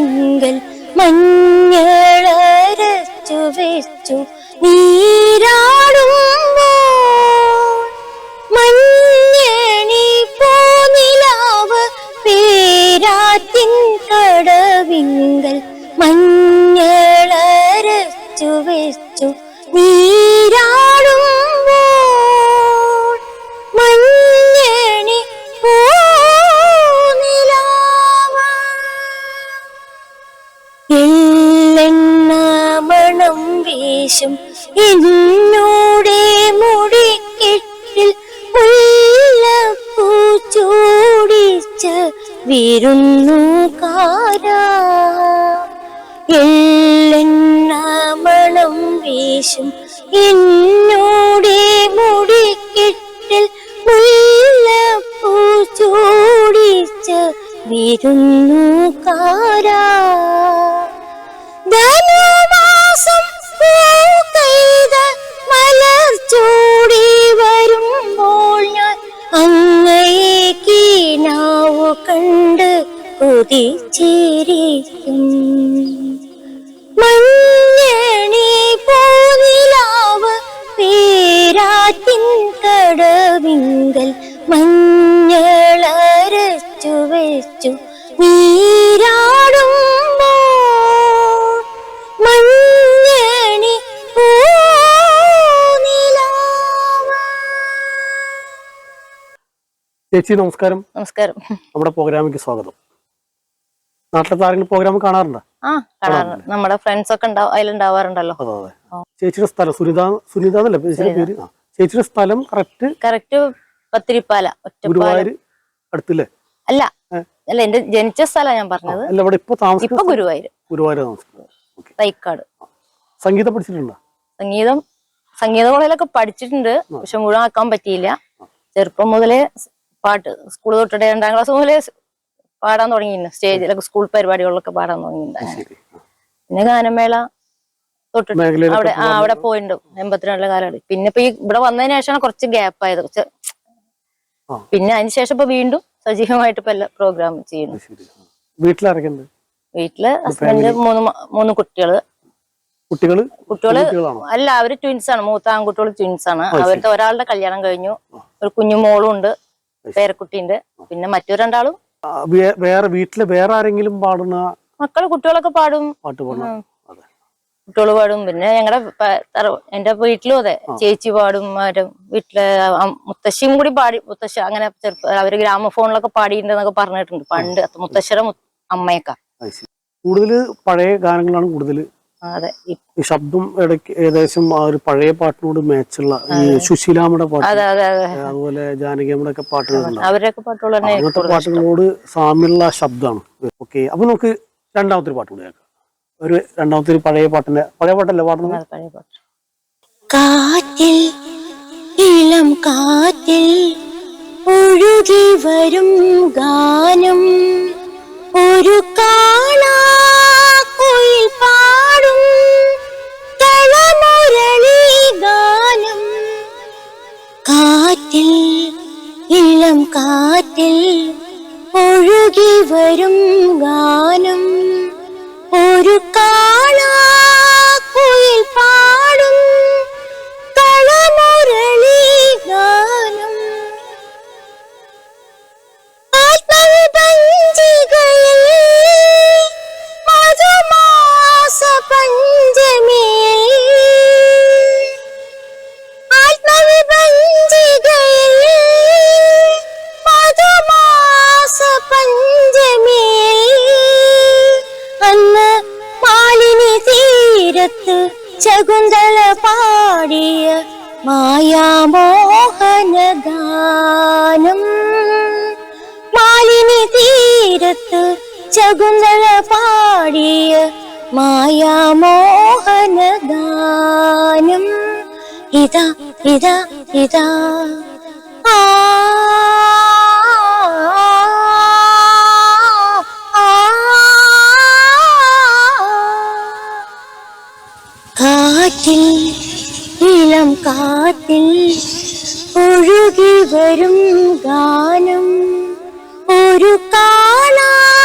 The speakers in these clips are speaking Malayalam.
കടവിങ്കൽ മഞ്ഞളരച്ചു വെച്ചു. നീരാടുമ്പോൾ മഞ്ഞണി പോനിലാവ് പേരാറ്റിൻ കടവിങ്കൽ മഞ്ഞളരച്ചു വെച്ചു. നീരാടുമ്പോൾ വീശും. എന്നോടെ മുടിക്കെട്ടിൽ മുല്ലപ്പൂ ചൂടിച്ച് വിരുന്നുകാരാ എല്ലെണ്ണ വേഷം എന്നോടെ മുടിക്കെട്ടിൽ വീരുന്നു വിരുന്നുകാരാ കടവിങ്കൽ മഞ്ഞളരച്ചു വെച്ചു. മഞ്ഞണി ചേച്ചി നമസ്കാരം. നമസ്കാരം. നമ്മുടെ പ്രോഗ്രാമിക്ക് സ്വാഗതം. നാട്ടിലത്തെ ആരെങ്കിലും പ്രോഗ്രാം കാണാറുണ്ടോ? ആ കാണാറുണ്ട്. നമ്മുടെ ഫ്രണ്ട്സ് ഒക്കെ അതിലുണ്ടാവാറുണ്ടല്ലോ. അതെ അതെ. ചേച്ചിയുടെ സ്ഥലം സുനിത സുനിത എന്നല്ലേ? ചേച്ചിയുടെ പേര്? ആ. ചേച്ചിയുടെ സ്ഥലം കറക്റ്റ് കറക്റ്റ് പത്തിരിപ്പാല ഒറ്റപ്പാല. ഗുരുവായൂർ അടുത്തില്ലേ? അല്ല അല്ല എന്റെ ജനിച്ച സ്ഥലം ഞാൻ പറഞ്ഞത് അല്ല ഇവിടെ ഇപ്പൊ ഇപ്പൊ ഗുരുവായൂർ. ഗുരുവായൂർ താമസിക്കുന്നത്. ഓക്കെ. തൈക്കാട്. സംഗീതം പഠിച്ചിട്ടുണ്ടോ? സംഗീതം സംഗീത കോളേജിലൊക്കെ പഠിച്ചിട്ടുണ്ട്. പക്ഷെ മുഴുവൻ ആക്കാൻ പറ്റിയില്ല. ചെറുപ്പം മുതലേ പാട്ട് സ്കൂൾ തൊട്ടിട്ട് രണ്ടാം ക്ലാസ് മുതലേ പാടാൻ തുടങ്ങിയിരുന്നു. സ്റ്റേജിലൊക്കെ സ്കൂൾ പരിപാടികളിലൊക്കെ പാടാൻ തുടങ്ങിയിട്ടുണ്ടായിരുന്നു പിന്നെ ഗാനമേള തൊട്ടിട്ട് അവിടെ ആ അവിടെ പോയിട്ടുണ്ട് എൺപത്തിരണ്ടിലെ കാലഘട്ടം പിന്നെ ഇപ്പൊ ഈ ഇവിടെ വന്നതിന് ശേഷമാണ് കുറച്ച് ഗ്യാപ്പ് ആയത്. കുറച്ച് പിന്നെ അതിന് ശേഷം ഇപ്പൊ വീണ്ടും സജീവമായിട്ട് ഇപ്പൊ എല്ലാ പ്രോഗ്രാം ചെയ്യുന്നു. ശരി. വീട്ടിലിറക്കുന്നുണ്ട് വീട്ടിൽ ഹസ്ബൻഡ് മൂന്ന് മൂന്ന് കുട്ടികൾ. കുട്ടികൾ? കുട്ടികൾ അല്ല അവർ ട്വിൻസ് ആണ്. മൂത്ത ആൺകുട്ടികൾ ട്വിൻസ് ആണ്. അവരുടെ ഒരാളുടെ കല്യാണം കഴിഞ്ഞു. ഒരു കുഞ്ഞു മോളും ഉണ്ട്. പേരക്കുട്ടിന്റെ പിന്നെ മറ്റു രണ്ടാളും വേറെ വീട്ടിൽ വേറെ ആരെങ്കിലും പാടുന്ന മക്കൾ കുട്ടികളൊക്കെ പാടും. പാട്ട് അതെ കുട്ടികൾ പാടും. പിന്നെ ഞങ്ങളുടെ എന്റെ വീട്ടിലും അതെ. ചേച്ചി പാടും അവർ വീട്ടിലെ മുത്തശ്ശിയും കൂടി പാടി മുത്തശ്ശ അങ്ങനെ ചെറുപ്പ അവർ ഗ്രാമഫോണിലൊക്കെ പാടിയിട്ടുണ്ടെന്നൊക്കെ പറഞ്ഞിട്ടുണ്ട്. പണ്ട് മുത്തശ്ശിയുടെ അമ്മയൊക്കെ. കൂടുതൽ പഴയ ഗാനങ്ങളാണ് കൂടുതൽ അതെ. ഈ ശബ്ദം ഇടയ്ക്ക് ഏകദേശം ആ ഒരു പഴയ പാട്ടിനോട് മാച്ചുള്ള ഈ സുശീലാമ്മയുടെ പാട്ട്. അതെ അതെ അതെ. അതുപോലെ ജാനകിയമ്മയുടെ ഒക്കെ പാട്ടുകളുണ്ട് അവരൊക്കെ പാട്ടുകൾ തന്നെ അങ്ങനത്തെ പാട്ടുകളോട് സാമ്യമുള്ള ശബ്ദമാണ്. ഓക്കെ. അപ്പൊ നമുക്ക് രണ്ടാമത്തെ പാട്ട് കൂടി ഒരു രണ്ടാമത്തെ ഒരു പഴയ പാട്ടിന്റെ പഴയ പാട്ടല്ലേ പാടുന്നത്? പഴയ പാട്ട്. കാറ്റിൽ ഇളം കാറ്റിൽ ഒഴുകി വരും ഗാനം. ഒരു കാണാ കുയിൽ പാടും തളമുരളി ഗാനം. കാറ്റിൽ ഇളം കാറ്റിൽ ഒഴുകി വരും ഗാനം. ഒരു കാണാ തീരത്ത് ശകുന്തള പാടിയ മായാമോഹന ഗാനം മാലിനി തീരത്ത് ശകുന്തള പാടിയ മായാമോഹന ഗാനം ഇതാ ഇതാ ഇതാ. ഇളം കാത്തിൽ ഒഴുകി വരും ഗാനം. ഒരു കാലാക്കുയിൽ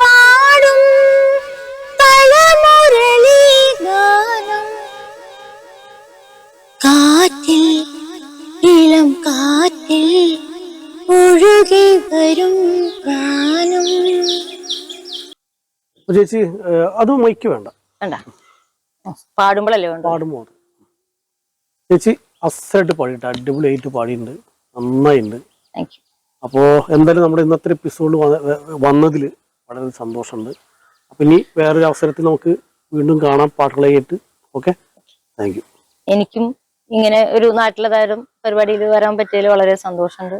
പാടും തലമുരളി ഗാനം. കാത്തിൽ ഇളം കാത്തിൽ ഒഴുകി വരും ഗാനം. ചേച്ചി അത് മൈക്ക് വേണ്ട. വേണ്ട. പാടുമ്പോഴല്ലേ പാടുമ്പോൾ. ചേച്ചി അസമായിട്ട് പാടിയിട്ട് അടിപൊളിയായിട്ട് പാടിയിട്ടുണ്ട്. നന്നായിട്ടുണ്ട്. അപ്പോൾ എന്തായാലും നമ്മുടെ ഇന്നത്തെ എപ്പിസോഡ് വന്നതിൽ വളരെ സന്തോഷമുണ്ട്. അപ്പം ഇനി വേറൊരു അവസരത്തിൽ നമുക്ക് വീണ്ടും കാണാം പാട്ടുകളെ കേട്ട് ഓക്കെ? താങ്ക് യു എനിക്കും ഇങ്ങനെ ഒരു നാട്ടിലെ താരം പരിപാടിയിൽ വരാൻ പറ്റിയതിൽ വളരെ സന്തോഷമുണ്ട്.